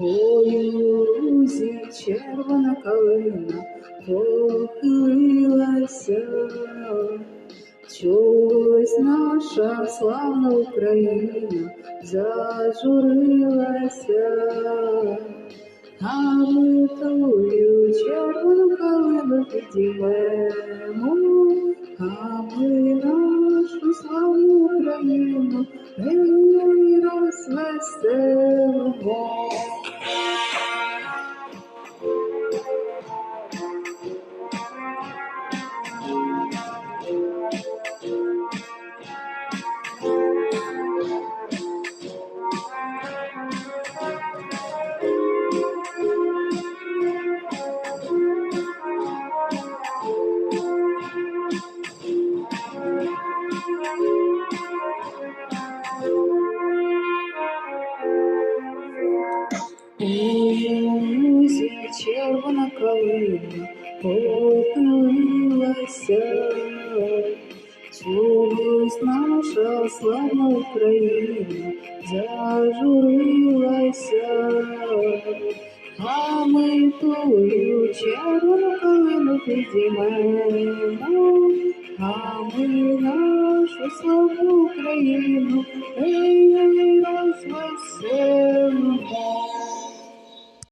Ой, лузі червона калина похилилася, чогось наша славна Україна зажурилася, а ми тую червону калину підіймемо, а ми нашу славну Україну гей, розвеселимо. Лузі червона калина похилилася, чогось наша славна Україна зажурилася, а ми тую червону калину підіймемо, а ми нашу славну Україну